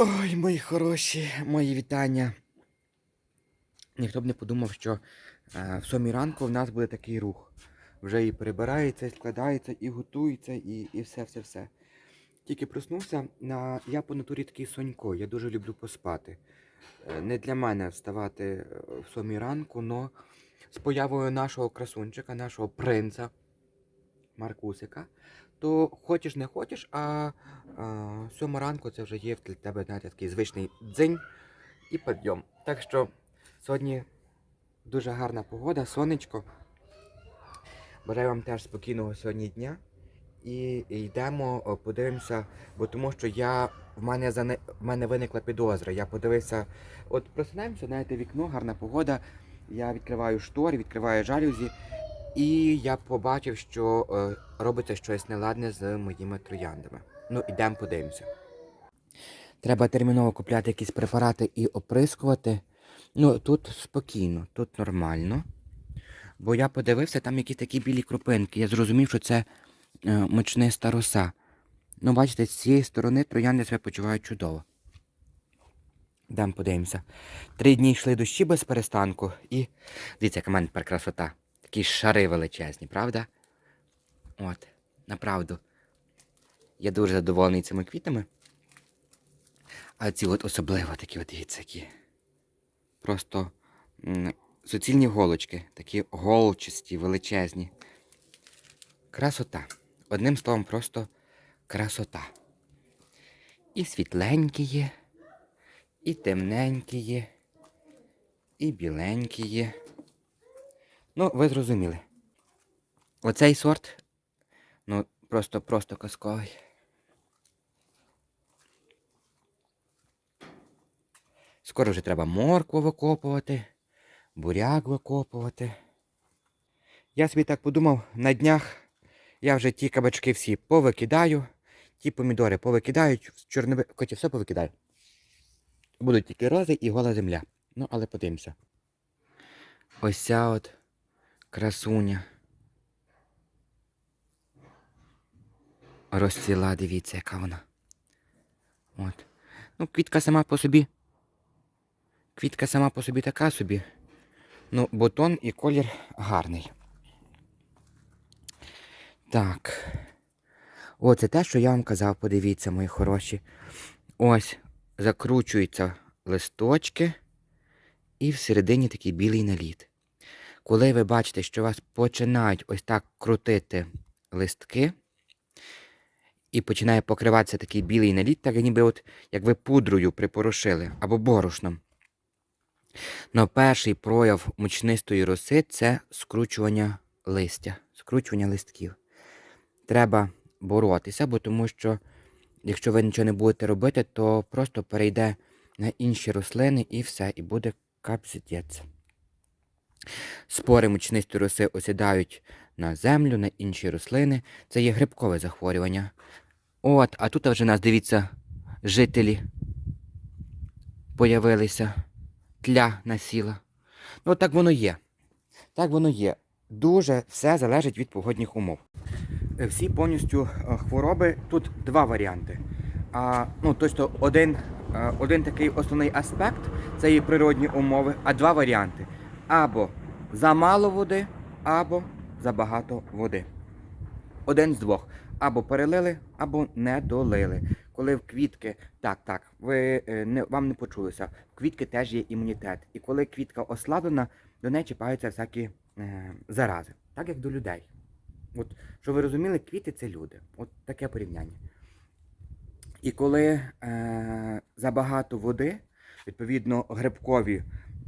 Ой, мої хороші, мої вітання. Ніхто б не подумав, що е, в сьомій ранку в нас буде такий рух. Вже і перебирається, і складається, і готується, і, і все, все, все. Тільки проснувся, на... я по натурі такий сонько, я дуже люблю поспати. Е, Не для мене вставати е, в сьомій ранку, но з появою нашого красунчика, нашого принца Маркусика, то хочеш не хочеш, а, сьома ранку це вже є для тебе знаєте, такий звичний дзень і підйом. Так що сьогодні дуже гарна погода, сонечко. Бажаю вам теж спокійного сьогодні дня. І йдемо, подивимося, бо тому що я в мене зане... в мене виникла підозра. Я подивився, от просинаємося, знаєте, вікно, гарна погода. Я відкриваю штори, відкриваю жалюзі, і я побачив, що е, робиться щось неладне з моїми трояндами. Ну, ідемо подивимося. Треба терміново купляти якісь препарати і оприскувати. Ну, тут спокійно, тут нормально. Бо я подивився, там якісь такі білі крупинки. Я зрозумів, що це е, мочниста роса. Ну, бачите, з цієї сторони троянди себе почувають чудово. Дам подивимося. Три дні йшли дощі без перестанку і. Дивіться, яка мене тепер. Такі шари величезні, правда? От, направду. Я дуже задоволений цими квітами. А ці от особливо такі, от дивіться, які. Просто суцільні голочки, такі голчасті, величезні. Красота. Одним словом, просто красота. І світленькі є, і темненькі є, і біленькі є. Ну, ви зрозуміли. Оцей сорт, ну, просто просто казковий. Скоро вже треба моркву викопувати, буряк викопувати. Я собі так подумав, на днях я вже ті кабачки всі повикидаю, ті помідори повикидаю, чорнові... Коті все повикидаю. Будуть тільки рози і гола земля. Ну, але подивимося. Ось ця от красуня. Розцвіла, дивіться, яка вона. От. Ну, квітка сама по собі. Квітка сама по собі така собі. Ну, бутон і колір гарний. Так. О, це те, що я вам казав, подивіться, мої хороші. Ось закручуються листочки і всередині такий білий наліт. Коли ви бачите, що вас починають ось так крутити листки, і починає покриватися такий білий наліт, так ніби от, як ви пудрою припорошили або борошном. Но перший прояв мучнистої роси це скручування листя, скручування листків. Треба боротися, бо тому що, якщо ви нічого не будете робити, то просто перейде на інші рослини і все, і буде капзитець. Спори мучнистої роси осідають на землю, на інші рослини. Це є грибкове захворювання. От, а тут вже нас, дивіться, жителі появилися. Тля насіла. Ну, так воно є. Так воно є. Дуже все залежить від погодних умов. Е, Всі повністю е, хвороби, тут два варіанти. А, ну, тобто один, е, один такий основний аспект це є природні умови, а два варіанти. Або замало води, або забагато води. Один з двох. Або перелили, або не долили. Коли в квітки, так, так, ви е, не вам не почулося. В квітки теж є імунітет. І коли квітка ослаблена, до неї чіпаються всякі е, зарази, так як до людей. От, щоб ви розуміли, квіти це люди. От таке порівняння. І коли е, забагато води, відповідно, грибкові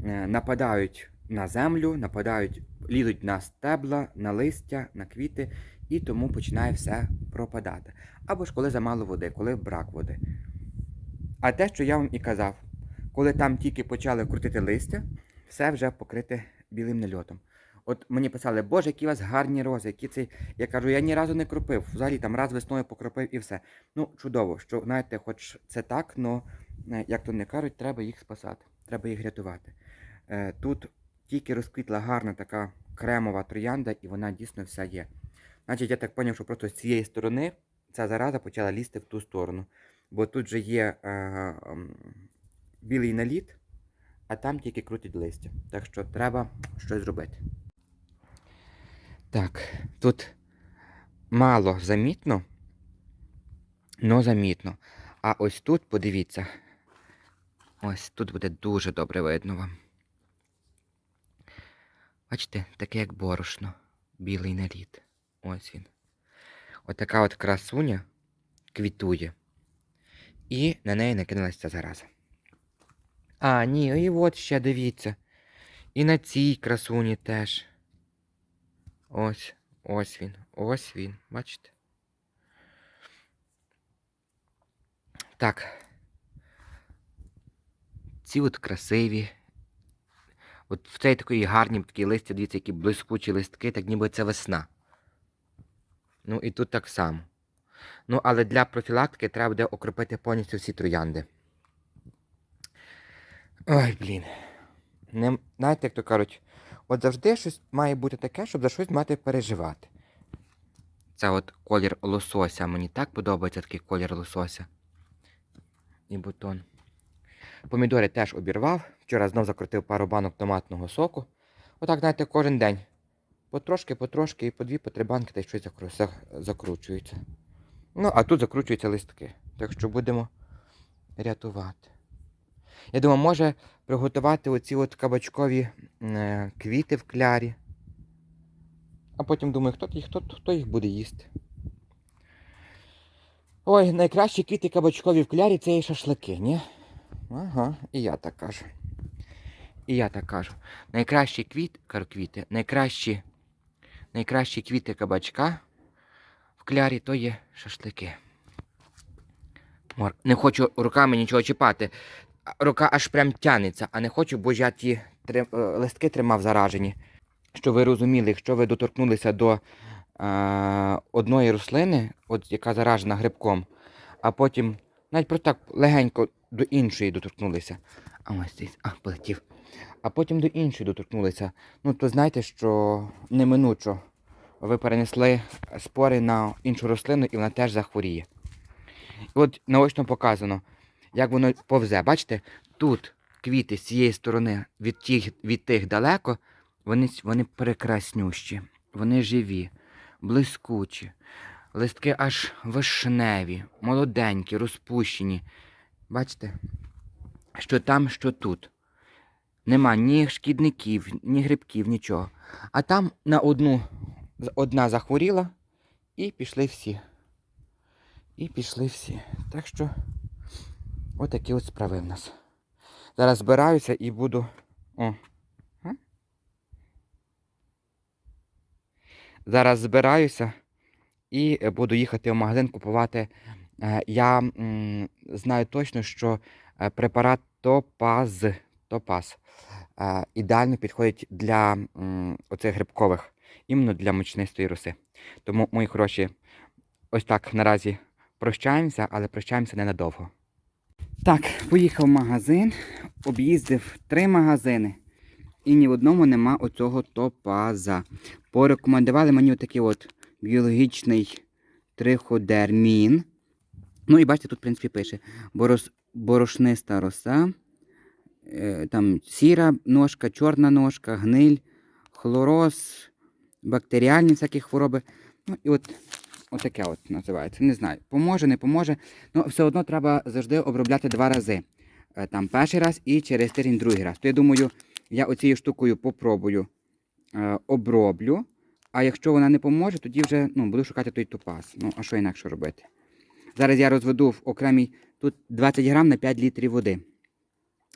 е, нападають на землю, нападають, лізуть на стебла, на листя, на квіти, і тому починає все пропадати. Або ж коли замало води, коли брак води. А те, що я вам і казав, коли там тільки почали крутити листя, все вже покрите білим нальотом. От мені писали, боже, які у вас гарні рози, які ці. Я кажу, я ні разу не кропив. Взагалі там раз весною покропив і все. Ну, чудово, що знаєте, хоч це так, але як то не кажуть, треба їх спасати, треба їх рятувати. Е, Тут тільки розквітла гарна така кремова троянда, і вона дійсно вся є. Значить, я так зрозумів, що просто з цієї сторони ця зараза почала лізти в ту сторону. Бо тут же є е, м, білий наліт, а там тільки крутить листя. Так що треба щось зробити. Так, тут мало замітно, но замітно. А ось тут, подивіться, ось тут буде дуже добре видно вам. Бачите, таке як борошно, білий наліт. Ось він. Отака от красуня квітує. І на неї накинулася зараза. А, ні, і от ще дивіться. І на цій красуні теж. Ось, ось він, ось він, бачите? Так. Ці от красиві. От в цей такої гарні такі листя, дивіться, які блискучі листки, так ніби це весна. Ну і тут так само. Ну, але для профілактики треба буде окропити повністю всі троянди. Ой, блін. Не, знаєте, як то кажуть, от завжди щось має бути таке, щоб за щось мати переживати. Це от колір лосося. Мені так подобається такий колір лосося. І бутон. Помідори теж обірвав. Вчора знов закрутив пару банок томатного соку. Отак, знаєте, кожен день. Потрошки, потрошки, і по дві, по три банки та щось закру- закручується. Ну, а тут закручуються листки. Так що будемо рятувати. Я думаю, може приготувати оці от кабачкові е, квіти в клярі. А потім думаю, хто, їх- хто, хто їх буде їсти. Ой, найкращі квіти кабачкові в клярі це і шашлики, ні? Ага, і я так кажу. І я так кажу. Найкращі квіт, квіти, найкращі, найкращі квіти кабачка в клярі то є шашлики. Не хочу руками нічого чіпати. Рука аж прям тянеться, а не хочу, бо я ті трим, е, листки тримав заражені. Щоб ви розуміли, якщо ви доторкнулися до е, одної рослини, от яка заражена грибком, а потім навіть просто так легенько до іншої доторкнулися. А ось цей, а, полетів. А потім до іншої доторкнулися. Ну, то знайте, що неминучо ви перенесли спори на іншу рослину і вона теж захворіє. І от наочно показано, як воно повзе. Бачите, тут квіти з цієї сторони від тих, від тих далеко, вони, вони прекраснющі, вони живі, блискучі. Листки аж вишневі, молоденькі, розпущені. Бачите, що там, що тут. Нема ні шкідників, ні грибків, нічого. А там на одну одна захворіла і пішли всі. І пішли всі. Так що отакі от справи в нас. Зараз збираюся і буду. О. Зараз збираюся і буду їхати в магазин купувати. Е, Я знаю точно, що е, препарат Топаз, Топаз е, ідеально підходить для оцих грибкових, іменно для мучнистої роси. Тому, мої хороші, ось так наразі прощаємося, але прощаємося ненадовго. Так, поїхав в магазин, об'їздив три магазини. І ні в одному нема оцього топаза. Порекомендували мені отакий от біологічний триходермін. Ну і бачите, тут, в принципі, пише борос, борошниста роса, е, там сіра ножка, чорна ножка, гниль, хлороз, бактеріальні всякі хвороби. Ну і от отаке от називається. Не знаю, поможе, не поможе. Ну, все одно треба завжди обробляти два рази. Е, Там перший раз і через тиждень другий раз. То я думаю, я оцією штукою попробую е, оброблю. А якщо вона не поможе, тоді вже ну, буду шукати той топаз. Ну, а що інакше робити? Зараз я розведу в окремій тут 20 грам на 5 літрів води.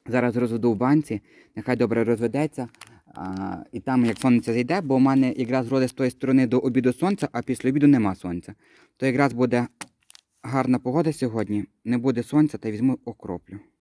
Зараз розведу в банці, нехай добре розведеться. А, і там, як сонце зайде, бо в мене якраз роди з тої сторони до обіду сонця, а після обіду нема сонця. То якраз буде гарна погода сьогодні, не буде сонця, та візьму окроплю.